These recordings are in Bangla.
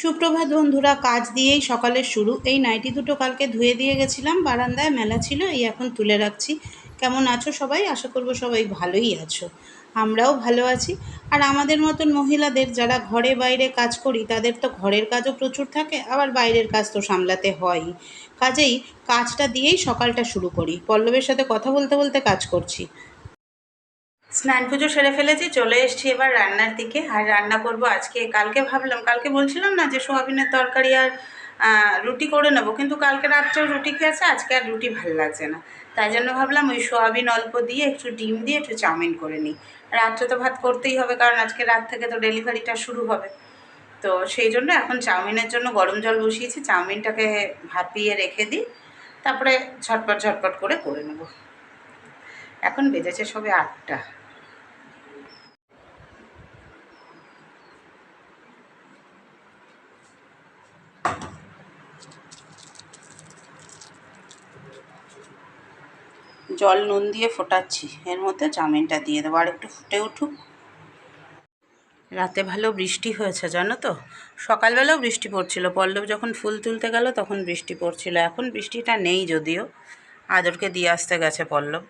সুপ্রভাত বন্ধুরা, কাজ দিয়েই সকালের শুরু। এই নাইটি দুটো কালকে ধুয়ে দিয়ে গেছিলাম, বারান্দায় মেলা ছিল, এই এখন তুলে রাখছি। কেমন আছো সবাই? আশা করব সবাই ভালোই আছো। আমরাও ভালো আছি। আর আমাদের মতন মহিলাদের যারা ঘরে বাইরে কাজ করি, তাদের তো ঘরের কাজও প্রচুর থাকে, আবার বাইরের কাজ তো সামলাতে হয়ই কাজেই কাজটা দিয়েই সকালটা শুরু করি। পল্লবের সাথে কথা বলতে বলতে কাজ করছি। স্নান পুজো সেরে ফেলেছি, চলে এসেছি এবার রান্নার দিকে। আর রান্না করব আজকে, কালকে ভাবলাম, কালকে বলছিলাম না যে সোয়াবিনের তরকারি আর রুটি করে নেব, কিন্তু কালকে রাত্রেও রুটি খেয়েছে আজকে আর রুটি ভালো লাগছে না। তাই জন্য ভাবলাম ওই সোয়াবিন অল্প দিয়ে, একটু ডিম দিয়ে, একটু চাউমিন করে নিই। রাত্রে তো ভাত করতেই হবে, কারণ আজকে রাত থেকে তো ডেলিভারিটা শুরু হবে। তো সেই জন্য এখন চাউমিনের জন্য গরম জল বসিয়েছি, চাউমিনটাকে ভাপিয়ে রেখে দিই, তারপরে ঝটপট ঝটপট করে করে নেব। এখন বেজেছে সবে আটটা। জল নুন দিয়ে ফোটাচ্ছি। এর মধ্যে চাউমিনটা দিয়ে দেবো, আর একটু ফুটে উঠুক। রাতে ভালো বৃষ্টি হয়েছে, জানো তো? সকালবেলাও বৃষ্টি পড়ছিল। পল্লব যখন ফুল তুলতে গেল, তখন বৃষ্টি পড়ছিল। এখন বৃষ্টিটা নেই যদিও। আদরকে দিয়ে আসতে গেছে পল্লব।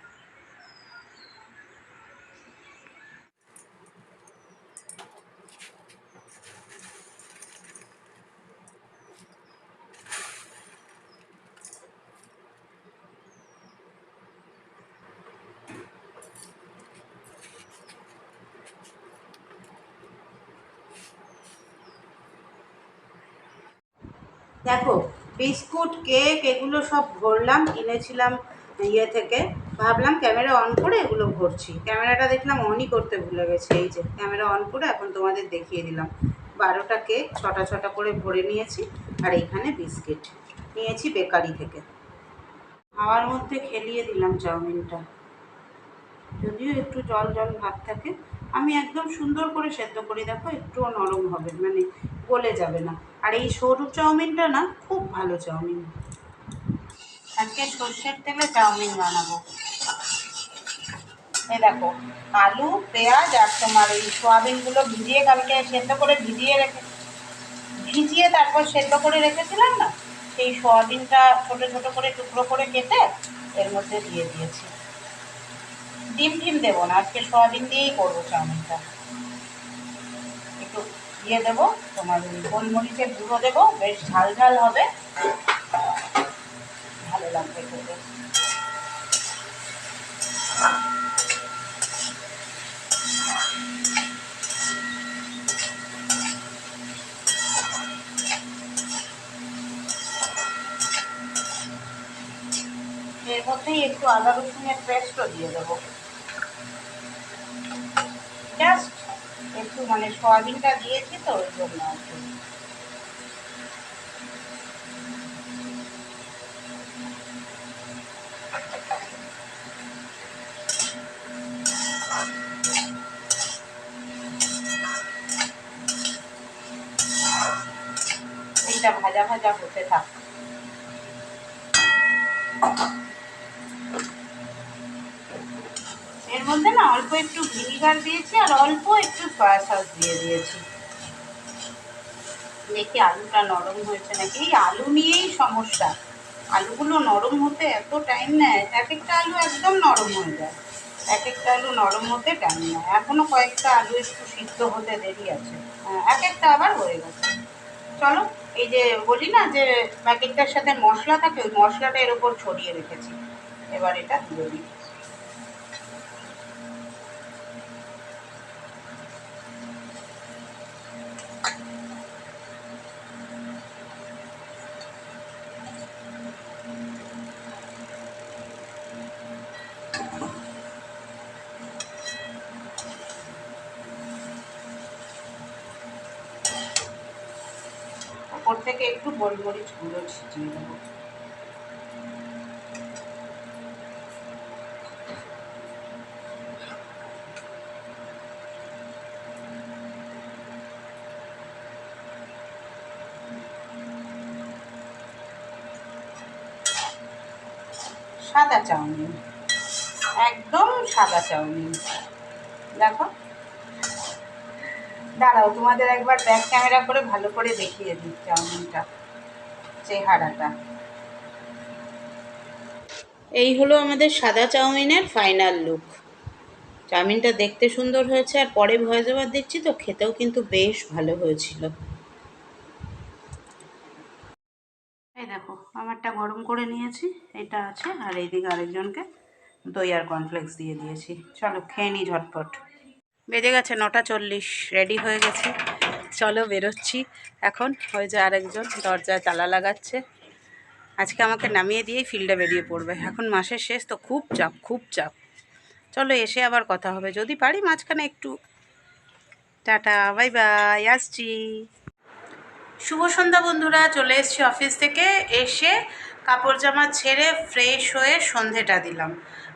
দেখো, বিস্কুট, কেক, এগুলো সব ভরলাম, কিনেছিলাম ইয়ে থেকে। ভাবলাম ক্যামেরা অন করে এগুলো ভরছি। ক্যামেরাটা দেখলাম অনই করতে ভুলে গেছে। এই যে, ক্যামেরা অন করে এখন তোমাদের দেখিয়ে দিলাম। বারোটা কেক, ছটা ছটা করে ভরে নিয়েছি। আর এইখানে বিস্কিট নিয়েছি বেকারি থেকে। হাওয়ার মধ্যে খেলিয়ে দিলাম চাউমিনটা। যদিও একটু জল জল ভাব থাকে আমি একদম সুন্দর করে সেদ্ধ করি, দেখো একটুও নরম হবে মানে গলে যাবে না। আর এই সরু চাউমিনটা না, খুব ভালো চাউমিন। আজকে সর্ষের তেলে চাউমিন বানাবো। এ দেখো, আলু, পেঁয়াজ আর তোমার এই সোয়াবিনগুলো ভিজিয়ে কালকে সেদ্ধ করে ভিজিয়ে রেখে ভিজিয়ে তারপর সেদ্ধ করে রেখেছিলাম না? সেই সোয়াবিনটা ছোটো ছোটো করে টুকরো করে কেটে এর মধ্যে দিয়ে দিয়েছি। ডিম টিম দেবো না আজকে সোয়াবিন দিয়েই করব চাউমিনটা। একটু দিয়ে দেবো, তোমার গোলমরিচের গুঁড়ো দেবো, বেশ ঝাল ঝাল হবে। ভালো লাগবে খেতে। এর মধ্যেই একটু আদা রসুনের পেস্টও দিয়ে দেবো। একটু মানে সয়াবিনটা দিয়েছি তো ওই জন্য এইটা ভাজা ভাজা হতে থাক। এর মধ্যে না অল্প একটু ভিনিগার দিয়েছি আর অল্প একটু সয়া সস দিয়ে দিয়েছি। দেখি আলুটা নরম হয়েছে নাকি? এই আলু নিয়েই সমস্যা। আলুগুলো নরম হতে এত টাইম নেয় এক একটা আলু একদম নরম হয়ে যায়। এক একটা আলু নরম হতে টাইম নেয়। এখনও কয়েকটা আলু একটু সিদ্ধ হতে দেরি আছে। হ্যাঁ, এক একটা আবার হয়ে গেছে। চলো এই যে বলি না যে প্যাকেটটার সাথে মশলা থাকে ওই মশলাটা এর উপর ছড়িয়ে রেখেছি। এবার এটা দিয়ে দিই। ওপর থেকে একটু গোলমরিচ গুঁড়ো ছিটিয়ে দেবো। সাদা চাউমিন একদম সাদা চাউমিন। দেখো দাঁড়াও, তোমাদের একবার ব্যাক ক্যামেরা করে ভালো করে দেখিয়ে দিই চাউমিনটা চেহারাটা। এই হলো আমাদের সাদা চাউমিনের ফাইনাল লুক চাউমিনটা দেখতে সুন্দর হয়েছে, আর পরে ভয়েস ওভার দিচ্ছি তো, খেতেও কিন্তু বেশ ভালো হয়েছিল। এই দেখো, আমারটা গরম করে নিয়েছি, এটা আছে, আর এইদিকে আরেকজনকে দই আর কর্নফ্লেক্স দিয়ে দিয়েছি। চলো, খেয়ে নিই ঝটপট। বেজে গেছে নটা চল্লিশ রেডি হয়ে গেছি। চলো বেরোচ্ছি। এখন ওই যে আরেকজন দরজায় তালা লাগাচ্ছে। আজকে আমাকে নামিয়ে দিয়েই ফিল্ডে বেরিয়ে পড়বে। এখন মাসের শেষ, তো খুব চাপ খুব চাপ। চলো এসে আবার কথা হবে। যদি পারি মাঝখানে একটু। টাটা, বাই বাই, আসছি। শুভ সন্ধ্যা বন্ধুরা, চলে এসেছি অফিস থেকে। এসে কাপড় জামা ছেড়ে ফ্রেশ হয়ে সন্ধেটা দিলাম।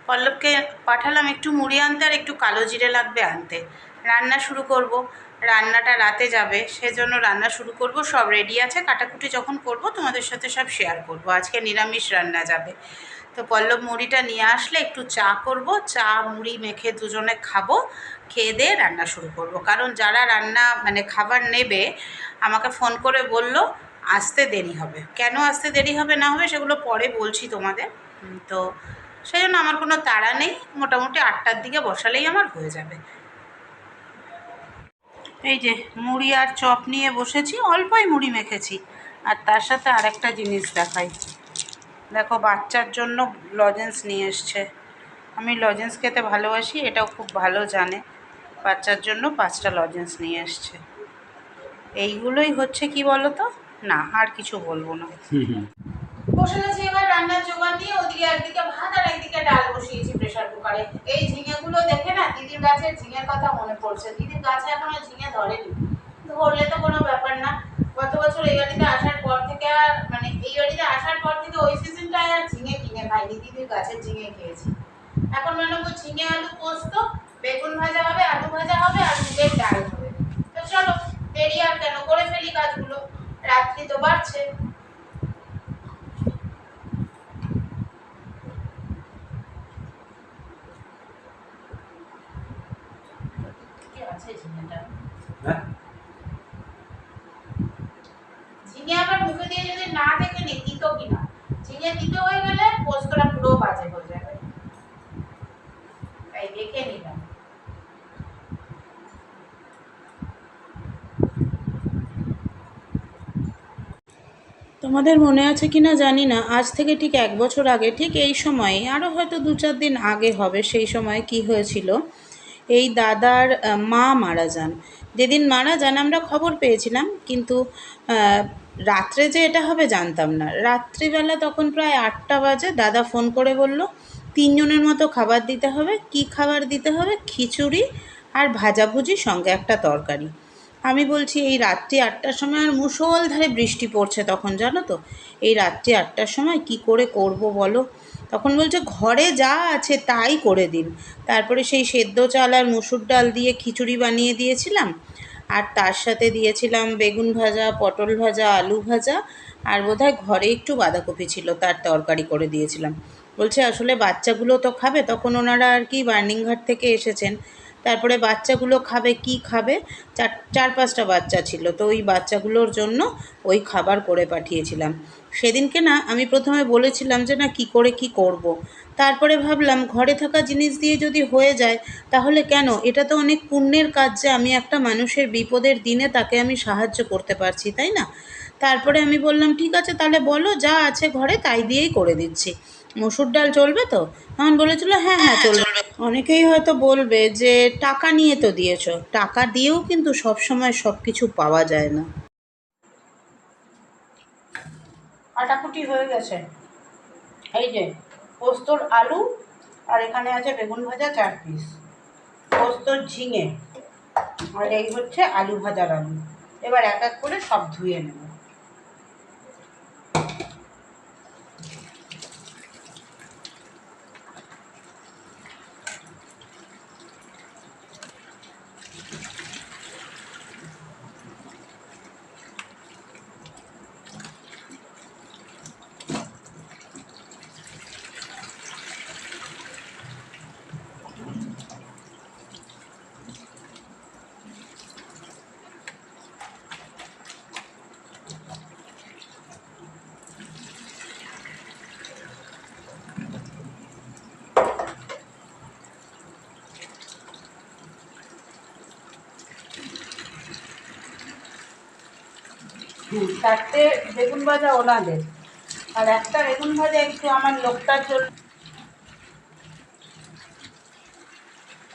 পল্লবকে পাঠালাম একটু মুড়ি আনতে আর একটু কালো জিরে লাগবে আনতে। রান্না শুরু করব। রান্নাটা রাতে যাবে, সেজন্য রান্না শুরু করব। সব রেডি আছে। কাটাকুটি যখন করব, তোমাদের সাথে সব শেয়ার করব। আজকে নিরামিষ রান্না যাবে। তো পল্লব মুড়িটা নিয়ে আসলে একটু চা করব। চা, মুড়ি মেখে দুজনে খাব। খেয়ে দিয়ে রান্না শুরু করব। কারণ যারা রান্না মানে খাবার নেবে, আমাকে ফোন করে বলল, আসতে দেরি হবে। কেন আসতে দেরি হবে না হবে, সেগুলো পরে বলছি তোমাদের। তো সেই জন্য আমার কোনো তাড়া নেই। মোটামুটি আটটার দিকে বসালেই আমার হয়ে যাবে। এই যে মুড়ি আর চপ নিয়ে বসেছি, অল্পই মুড়ি মেখেছি। আর তার সাথে আরেকটা জিনিস দেখাই। দেখো, বাচ্চার জন্য লজেন্স নিয়ে এসছে। আমি লজেন্স খেতে ভালোবাসি, এটাও খুব ভালো জানে। বাচ্চার জন্য পাঁচটা লজেন্স নিয়ে এসছে। এইগুলোই হচ্ছে কি বলো তো না, আর কিছু বলব না। বসে গেছি এবার রান্নার জোগান দিয়ে ওদিকে একদিকে ভাত আর একদিকে ডাল বসিয়েছি প্রেসার কুকারে এই ঝিঙেগুলো দেখে না দিদির গাছের ঝিঙের কথা মনে পড়ছে। দিদির গাছে এখনও ঝিঙে ধরেনি। ধরলে তো কোনো ব্যাপার না। গত বছর এই বাড়িতে আসার পর থেকে আর মানে এই বাড়িতে আসার পর থেকে ওই সিজনটায় আর ঝিঙে কিনে খাইনি। দিদির গাছের ঝিঙে খেয়েছি। এখন বানাবো ঝিঙে আলু পোস্ত, বেগুন ভাজা হবে, আলু ভাজা হবে, আর মুগের ডাল হবে। তো চলো দেরি আর কেন? করে ফেলি কাজগুলো। রাত্রি তো বাড়ছে। আবার মুখে দিয়ে যদি না দেখে নি কিনা? হয়ে গেলে পোস্তটা পুরো বাজে হয়ে যাবে। তাই দেখে নিলাম। তোমাদের মনে আছে কি না জানি না। আজ থেকে ঠিক এক বছর আগে, ঠিক এই সময়ে আরও হয়তো দু চার দিন আগে হবে সেই সময় কি হয়েছিল। এই দাদার মা মারা যান। যেদিন মারা যান আমরা খবর পেয়েছিলাম, কিন্তু রাত্রে যে এটা হবে জানতাম না। রাত্রিবেলা তখন প্রায় আটটা বাজে, দাদা ফোন করে বলল, তিনজনের মতো খাবার দিতে হবে, কি খাবার দিতে হবে? খিচুড়ি আর ভাজাভুজি সঙ্গে একটা তরকারি। আমি বলছি, এই রাত্রি আটটার সময় আর মুষলধারে বৃষ্টি পড়ছে তখন, জানো তো? এই রাত্রি আটটার সময় কি করে করব বলো? তখন বলছে, ঘরে যা আছে তাই করে দিন। তারপরে সেই সেদ্ধ চাল আর মুসুর ডাল দিয়ে খিচুড়ি বানিয়ে দিয়েছিলাম। আর তার সাথে দিয়েছিলাম বেগুন ভাজা, পটল ভাজা, আলু ভাজা, আর বোধহয় ঘরে একটু বাঁধাকপি ছিল, তার তরকারি করে দিয়েছিলাম। বলছে, আসলে বাচ্চাগুলো তো খাবে। তখন ওনারা আর কি বার্নিংঘাট থেকে এসেছেন। তারপরে বাচ্চাগুলো খাবে, কি খাবে? চার চার পাঁচটা বাচ্চা ছিল, তো ওই বাচ্চাগুলোর জন্য ওই খাবার করে পাঠিয়েছিলাম। সেদিনকে না, আমি প্রথমে বলেছিলাম যে, না, কি করে কি করব। তারপরে ভাবলাম, ঘরে থাকা জিনিস দিয়ে যদি হয়ে যায়, তাহলে কেন? এটা তো অনেক পুণ্যের কাজ যে, আমি একটা মানুষের বিপদের দিনে তাকে আমি সাহায্য করতে পারছি, তাই না? তারপরে আমি বললাম, ঠিক আছে, তাহলে বলো, যা আছে ঘরে তাই দিয়েই করে দিচ্ছি। মসুর ডাল চলবে তো? তখন বলেছিল হ্যাঁ হ্যাঁ চলবে। অনেকেই হয়তো বলবে যে টাকা নিয়ে তো দিয়েছ। টাকা দিয়েও কিন্তু সব সময় সব কিছু পাওয়া যায় না। আটাকুটি হয়ে গেছে। এই যে, পোস্তর আলু আর এখানে আছে বেগুন ভাজা চার পিস পোস্তর ঝিঙে আর এই হচ্ছে আলু ভাজার আলু। এবার এক এক করে সব ধুয়ে নেব। চারটে বেগুন ভাজা ওনাদের। আর একটা বেগুন ভাজা একটু আমার লোকটার জন্য।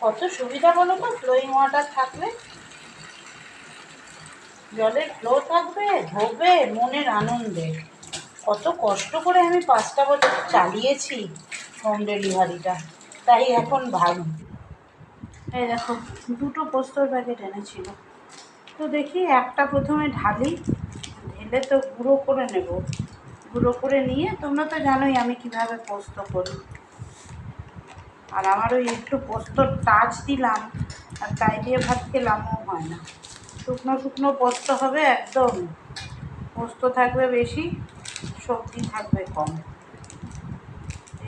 কত সুবিধা বলো তো, ফ্লোয়িং ওয়াটার থাকলে। জলের ফ্লো থাকবে, ধোবে, মনের আনন্দে। কত কষ্ট করে আমি পাঁচটা বছর চালিয়েছি হোম ডেলিভারিটা, তাই এখন ভালো। এই দেখো, দুটো পোস্তর প্যাকেট এনেছিল। তো দেখি একটা প্রথমে ঢালি ঢেলে তো গুঁড়ো করে নেব। গুঁড়ো করে নিয়ে তোমরা তো জানোই আমি কীভাবে পোস্ত করি। আর আমার ওই একটু পোস্তর টাচ দিলাম, আর তাই দিয়ে ভাত খেলামও হয় না। শুকনো শুকনো পোস্ত হবে একদম। পোস্ত থাকবে বেশি, সবজি থাকবে কম।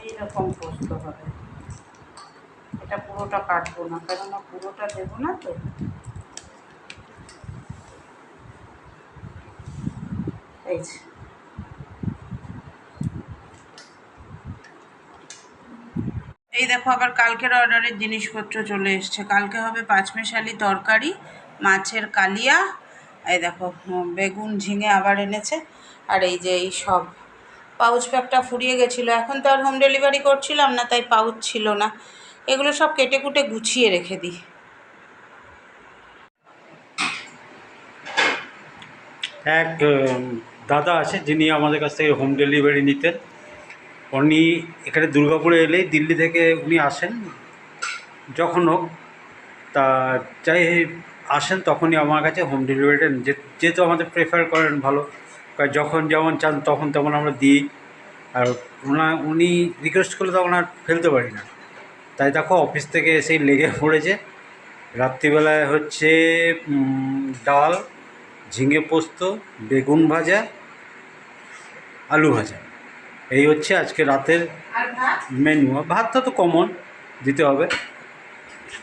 এইরকম পোস্ত হবে। এটা পুরোটা কাটবো না, কেননা পুরোটা দেবো না তো। এই এই দেখো আবার কালকের অর্ডারের জিনিসপত্র চলে এসছে। কালকে হবে পাঁচমেশালি তরকারি, মাছের কালিয়া, এই দেখো বেগুন ঝিঙে আবার এনেছে। আর এই যে এই সব পাউচ প্যাকটা ফুরিয়ে গেছিল। এখন তো আর হোম ডেলিভারি করছিলাম না, তাই পাউচ ছিল না। এগুলো সব কেটে কুটে গুছিয়ে রেখে দিই। এক দাদা আছে যিনি আমাদের কাছ থেকে হোম ডেলিভারি নিতেন। উনি এখানে দুর্গাপুরে এলেই দিল্লি থেকে উনি আসেন। যখন হোক, তা যাই আসেন তখনই আমার কাছে হোম ডেলিভারিটা যেহেতু আমাদের প্রেফার করেন ভালো যখন যেমন চান তখন তেমন আমরা দিই। আর ওনা উনি রিকোয়েস্ট করলে তখন আর ফেলতে পারি না। তাই দেখো অফিস থেকে এসেই লেগে পড়েছে। রাত্রিবেলায় হচ্ছে ডাল ঝিঙে পোস্ত বেগুন ভাজা আলু ভাজা। এই হচ্ছে আজকে রাতের মেনু ভাতটা তো কমন দিতে হবে।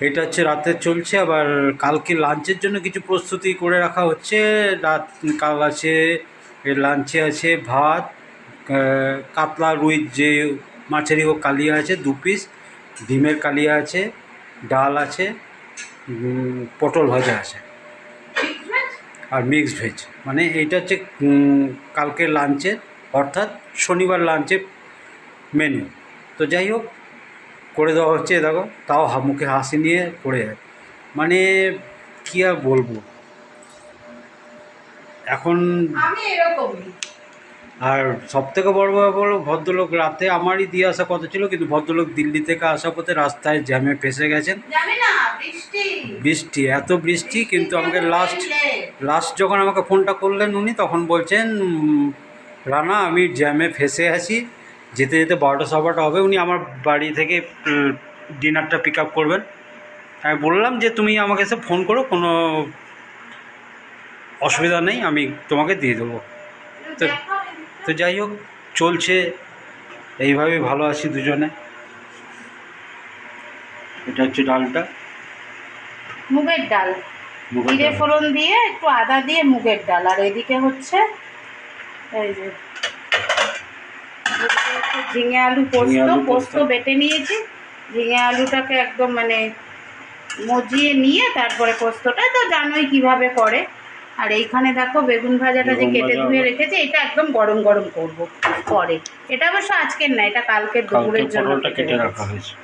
এটা হচ্ছে রাতে চলছে আবার কালকে লাঞ্চের জন্য কিছু প্রস্তুতি করে রাখা হচ্ছে। রাত কাল আছে লাঞ্চে আছে ভাত কাতলা রুই যে মাছেরই হোক কালিয়া আছে দু পিস ডিমের কালিয়া আছে ডাল আছে পটল ভাজা আছে। আর মিক্সড ভেজ মানে এইটা হচ্ছে কালকে লাঞ্চের অর্থাৎ শনিবার লাঞ্চের মেনু তো যাই হোক, করে দেওয়া হচ্ছে দেখো, তাও মুখে হাসি নিয়ে করে মানে কী আর বলব? এখন আর সব থেকে বড় ব্যাপার হলো ভদ্রলোক রাতে আমারই দিয়ে আসা কথা ছিল কিন্তু ভদ্রলোক দিল্লি থেকে আসা পথে রাস্তায় জ্যামে ফেসে গেছেন। বৃষ্টি। বৃষ্টি এত বৃষ্টি কিন্তু আমাকে লাস্ট লাস্ট যখন আমাকে ফোনটা করলেন উনি তখন বলছেন রানা আমি জ্যামে ফেসে আছি যেতে যেতে বারোটা সবাটা হবে উনি আমার বাড়ি থেকে ডিনারটা পিক আপ করবেন। আমি বললাম যে তুমি আমাকে এসে ফোন করো কোনো অসুবিধা নেই আমি তোমাকে দিয়ে দেবো। তো তো যাই হোক চলছে। এইভাবেই ভালো আছি দুজনে। এটা হচ্ছে ডালটা। মুগের ডাল। জিরে ফোড়ন দিয়ে একটু আদা দিয়ে মুগের ডাল। আর এদিকে হচ্ছে এই যে ঝিঙে আলু পোস্ত। পোস্ত। বেটে নিয়েছি। ঝিঙে আলুটাকে একদম মানে মজিয়ে নিয়ে তারপরে পোস্তটা। তো জানোই কীভাবে করে। আর এইখানে দেখো বেগুন ভাজাটা যে কেটে ধুয়ে। রেখেছে এটা একদম গরম গরম করব পরে। এটা অবশ্য আজকের না এটা কালকের কালকে দুপুরের জন্য কেটে রাখা হয়েছে।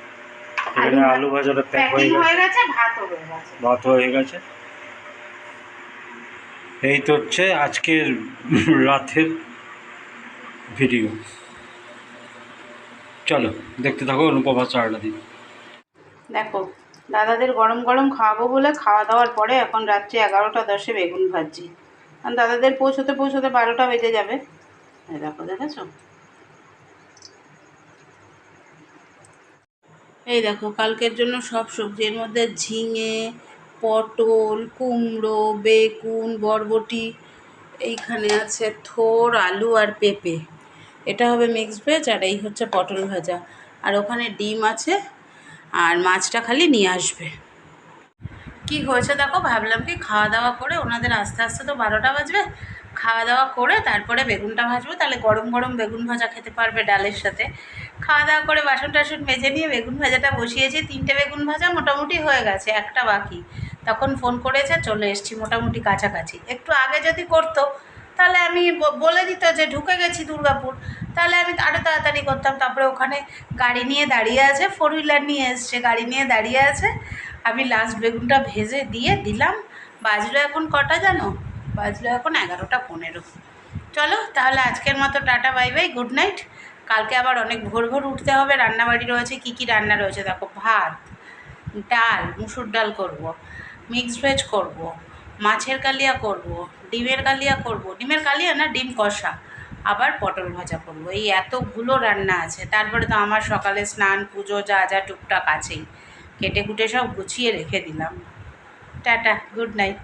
আলু ভাত- ভাজাটা প্যাক হয়ে গেছে। ভাতও হয়ে গেছে। ভাত হয়ে গেছে। এই তো হচ্ছে আজকের রাতের ভিডিও। চলো দেখতে থাকো অনুপমা চারটা দিন দেখো দাদাদের গরম গরম খাওয়াবো বলে খাওয়া দাওয়ার পরে এখন রাত্রি এগারোটা দশে বেগুন ভাজছি। কারণ দাদাদের পৌঁছতে পৌঁছতে বারোটা বেজে যাবে। দেখো, দেখেছ? এই দেখো, কালকের জন্য সব সবজির মধ্যে ঝিঙে, পটল, কুমড়ো, বেগুন, বরবটি, এইখানে আছে থোর, আলু আর পেঁপে। এটা হবে মিক্সড ভেজ আর এই হচ্ছে পটল ভাজা। আর ওখানে ডিম আছে আর মাছটা খালি নিয়ে আসবে। কি হয়েছে দেখো, ভাবলাম কি খাওয়া দাওয়া করে ওনাদের আস্তে আস্তে তো বারোটা বাজবে, খাওয়া দাওয়া করে তারপরে বেগুনটা ভাজবো, তাহলে গরম গরম বেগুন ভাজা খেতে পারবে ডালের সাথে। খাওয়া দাওয়া করে বাসন টাসন মেজে নিয়ে বেগুন ভাজাটা বসিয়েছি, তিনটে বেগুন ভাজা মোটামুটি হয়ে গেছে, একটা বাকি। তখন ফোন করেছে, চলে এসছি মোটামুটি কাছাকাছি। একটু আগে যদি করতো তাহলে আমি বলে দিত যে ঢুকে গেছি দুর্গাপুর। তাহলে আমি আরও তাড়াতাড়ি করতাম। তারপরে ওখানে গাড়ি নিয়ে দাঁড়িয়ে আছে ফোর হুইলার নিয়ে এসছে, গাড়ি নিয়ে দাঁড়িয়ে আছে। আমি লাস্ট বেগুনটা ভেজে দিয়ে দিলাম। বাজলো এখন কটা জানো? বাজলো এখন এগারোটা পনেরো। চলো তাহলে আজকের মতো tata bye bye good night কালকে আবার অনেক ভোর ভোর উঠতে হবে। রান্নাবাড়ি রয়েছে, কী কী রান্না রয়েছে দেখো? ভাত, ডাল, মুসুর ডাল করব মিক্সড ভেজ করব, মাছের কালিয়া করব ডিমের কালিয়া করব। ডিমের কালিয়া না, ডিম কষা। আবার পটল ভাজা করব। এই এতগুলো রান্না আছে। তারপরে তো আমার সকালে স্নান, পুজো, যা যা টুকটাক আছেই। কেটে কুটে সব গুছিয়ে রেখে দিলাম। Tata, good night.